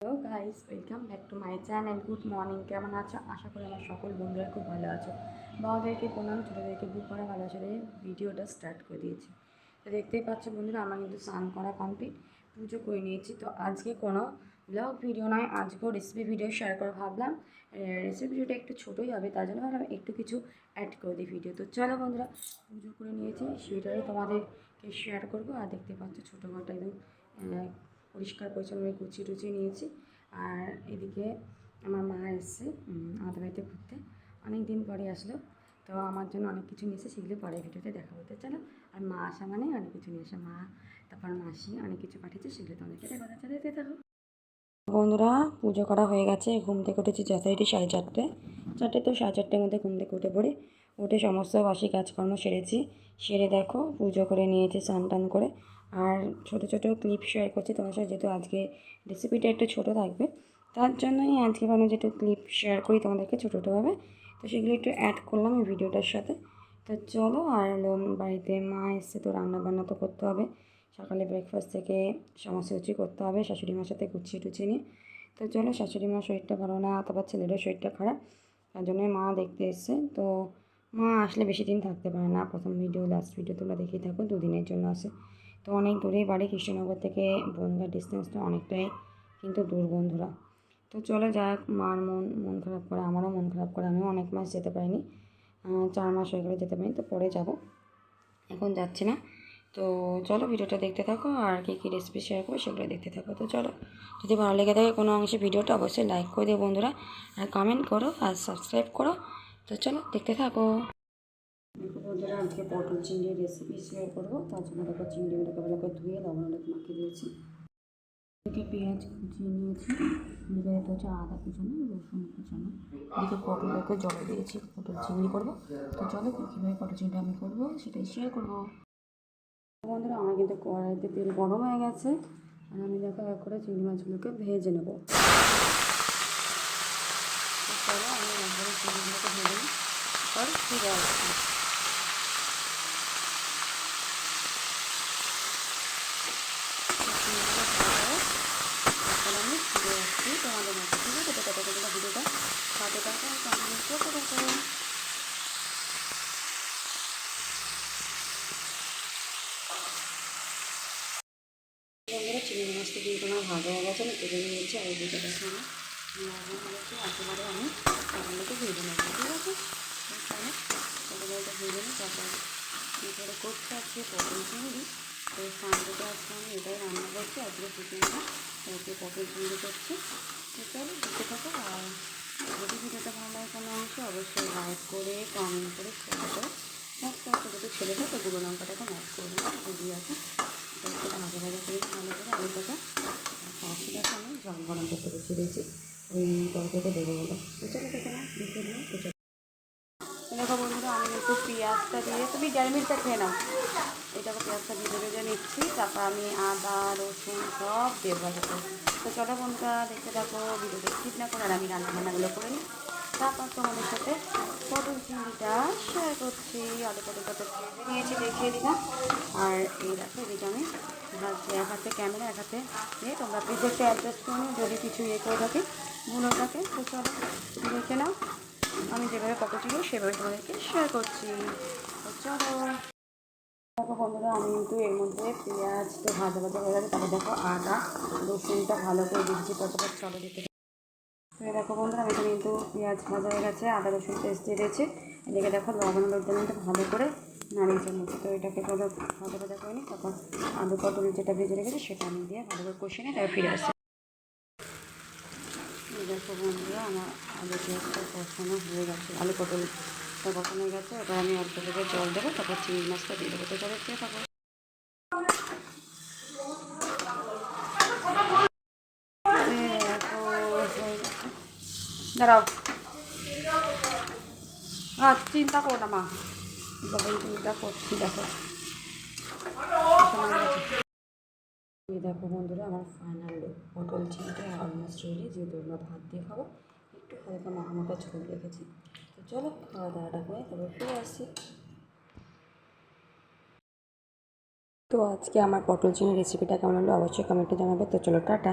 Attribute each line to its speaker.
Speaker 1: Hello guys welcome back to my channel good morning কেমন আছো? আশা করি আমার সকল বন্ধুরা খুব ভালো আছো। বাবাদেরকে প্রণাম, ছোটোদেরকে বুক করা ভালো আছে ভিডিওটা স্টার্ট করে দিয়েছি। তো দেখতেই পাচ্ছ বন্ধুরা, আমার কিন্তু স্নান করা কমপ্লিট পুজো করে নিয়েছি। তো আজকে কোনো ব্লগ ভিডিও নয়, আজকেও রেসিপি ভিডিও শেয়ার করে ভাবলাম। রেসিপি ভিডিওটা একটু ছোটোই হবে, তার জন্য ভাবলাম একটু কিছু অ্যাড করে দিই ভিডিও তো চলো বন্ধুরা, পুজো করে নিয়েছি, সেটাই তোমাদেরকে শেয়ার করব। আর দেখতে পাচ্ছ ছোটো ঘরটা একদম পরিষ্কার পরিচ্ছন্ন গুছিয়ে টুচিয়ে নিয়েছি। আর এদিকে আমার মা এসছে আমাদের বাড়িতে ঘুরতে। অনেক দিন পরে আসলো, তো আমার জন্য অনেক কিছু নিয়েছে সেগুলো পরে ভিডিওতে দেখা তো চলো, আর মা আসা মানে অনেক কিছু নিয়ে মা, তারপর মাসি অনেক কিছু পাঠিয়েছে, সেগুলো তোমাদেরকে দেখা দেখতে থাকো। বন্ধুরা, পুজো করা হয়ে গেছে, ঘুম থেকে উঠেছি যথারীতি সাড়ে চারটে। চারটে তো সাড়ে চারটের মধ্যে ঘুম থেকে উঠে পড়ি। উঠে সমস্ত বাসি কাজকর্ম সেরেছি। সেরে দেখো, পুজো করে নিয়েছি, স্নান টান করে। আর ছোটো ছোটো ক্লিপ শেয়ার করছি তোমার সাথে, যেহেতু আজকে রেসিপিটা একটু ছোটো থাকবে। তার জন্যই আজকে ভাবলাম যে একটু ক্লিপ শেয়ার করি তোমাদেরকে ছোটো ছোটোভাবে তো সেগুলো একটু অ্যাড করলাম ভিডিওটার সাথে। তো চলো, আর বাড়িতে মা এসছে তো রান্না বান্না তো করতে হবে। সকালে ব্রেকফাস্ট থেকে সমস্ত কিছু করতে হবে, শাশুড়ি মার সাথে গুছিয়ে টুছিয়ে নিয়ে। তো চলো, শাশুড়ি মার শরীরটা ভালো না তারপর ছেলেরও শরীরটা খারাপ, তার জন্যই মা দেখতে এসছে। তো মা আসলে বেশি দিন থাকতে পারে না, প্রথম ভিডিও লাস্ট ভিডিও তোমরা দেখেই থাকো, দুদিনের জন্য আসে। তো অনেক দূরেই বাড়ি কৃষ্ণনগর থেকে বনগাঁ ডিস্টেন্সটা অনেকটাই কিন্তু দূর বন্ধুরা তো চলো যাক, মার মন মন খারাপ করে, আমারও মন খারাপ করে, আমিও অনেক মাস যেতে পারিনি। চার মাস হয়ে গেলে যেতে পারিনি, তো পরে যাব। এখন যাচ্ছি না। তো চলো ভিডিওটা দেখতে থাকো, আর কী কী রেসিপি শেয়ার করব সেগুলো দেখতে থাকো। তো চলো, যদি ভালো লেগে থাকে কোনো অংশে ভিডিওটা, অবশ্যই লাইক করে দিও বন্ধুরা। আর কমেন্ট করো আর সাবস্ক্রাইব করো। তো চলো দেখতে থাকো। বন্ধুরা, আজকে পটল চিংড়ির রেসিপি শেয়ার করব। তার জন্য দেখো চিংড়িগুলোকে ভালো করে ধুয়ে লবণ মাখিয়ে দিয়েছি। এদিকে পেঁয়াজ কুচিয়ে নিয়েছি। এদিকে এটা হচ্ছে আদা কুচানো, রসুন কুচানো। এদিকে পটলটাকে জলে দিয়েছি, পটল চিংড়ি করব। তো চলো কীভাবে পটল চিংড়ি আমি করব সেটাই শেয়ার করব। বন্ধুরা, আমার কিন্তু কড়াইতে তেল গরম হয়ে গেছে। আর আমি দেখো এক করে চিংড়ি মাছগুলোকে ভেজে নেব। আমি একবারে চিংড়িগুলোকে ভেজে নিই। তারপর ফিরে আসছি চিংড়িগুলো ভালো এখন আমি ফিরে আসছি তোমাদের মতো ঠিক আছে তো ততক্ষণ ভিডিওটা সাথে থাকো আর কন্টিনিউ করতে থাকো বন্ধুরা দিয়ে তোমার ভাজা হয়ে গেছে, আমি তুলে নিয়েছি আর এদিকে দেখো লবণ একেবারে আমি পটলটাকে ভেজে নেব, ঠিক আছে? পটলটা ভেজে নিই, তারপর কী করে করতে আছে পটল চিংড়ি। তো সানডেতে আজকে আমি এটাই রান্না করছি, আজকে চিকেনটা আজকে পটল চিংড়ি করছি। তো চলো দেখতে থাকো, আর যদি ভিডিওটা ভালো লাগে কোনো অংশে অবশ্যই লাইক করে কমেন্ট করে শেয়ার করে। একটা একটা যদি ছেলে থাকে গুঁড়ো লঙ্কাটাকে ম্যাচ করে দিয়ে আছে। একটু ভাজা ভাজা করে ভালো করে আলুটাকে কড়াইটাকে আমি জল গরম করতে বসে দিয়েছি ওই তরকারিটা দেবো বলে দেখে বন্ধুরা আমি একটু পেঁয়াজটা দিয়ে তুমি ডাল মিরটা খেয়ে নাও এটাকে পেঁয়াজটা ভেজে ভেজে নিচ্ছি তারপর আমি আদা রসুন সব দেবো তো চলো বন্ধুরা দেখতে থাকো ভিডিওটা স্কিপ না করে আমি রান্না বান্নাগুলো করে নিই। তারপর তোমাদের সাথে চিংড়িটা করছি আলু তো ভেজে নিয়েছি দেখিয়ে দিলাম। আর এই দেখো এদিকে আমি ভাজছি এক হাতে ক্যামেরা এক হাতে দিয়ে তোমরা প্লিজ অ্যাডজাস্ট করে যদি কিছু ইয়ে করে থাকে ভুলো থাকে তো চলো, দেখে নাও। আমি যেভাবে পটল চিংড়ি সেভাবে তোমাদেরকে শেয়ার করছি। তো চলো। দেখো বন্ধুরা, আমি কিন্তু এর মধ্যে পেঁয়াজ তো ভাজা ভাজা হয়ে গেছে। তারপর দেখো আদা, রসুনটা ভালো করে দিচ্ছি তারপর চলো দিতে তো এই দেখো বন্ধুরা, আমি এখানে কিন্তু পেঁয়াজ ভাজা হয়ে গেছে, আদা রসুন পেস্ট দিয়ে দিয়েছি। এদিকে দেখো লবণ হলুদ কিন্তু ভালো করে নাড়িয়ে নিচ্ছি তো এটাকে ভালো ভাজা ভাজা করে নিই তারপর আলু পটল যেটা ভেজে রেখেছি সেটা আমি দিয়ে ভালো করে কষিয়ে নিই তারপর ফিরে আসি দেখো বন্ধুরা, আমার আলু পেঁয়াজটা কষানো হয়ে গেছে, আলু পটলটা কষানো হয়ে গেছে। এবার আমি অল্প করে জল দেবো, তারপর চিংড়ি মাছটা দিয়ে দেবো। তো চলো খেয়ে থাকো এই দেখো, হয়ে গেছে। দাঁড়াও আর চিন্তা করো না মা বাবা করছি দেখো এই দেখো বন্ধুরা আমার ফাইনাল পটল চিংড়ি অলমোস্ট রেডি যেহেতু আমরা ভাত দিয়ে খাব একটু হালকা মাখা মাখা ঝোল রেখেছি তো চলো খাওয়া দাওয়াটা করে তারপর ফিরে আসছি তো আজকে আমার পটল চিংড়ি রেসিপিটা কেমন হলো? অবশ্যই কমেন্টে জানাবে। তো চলো টাটা।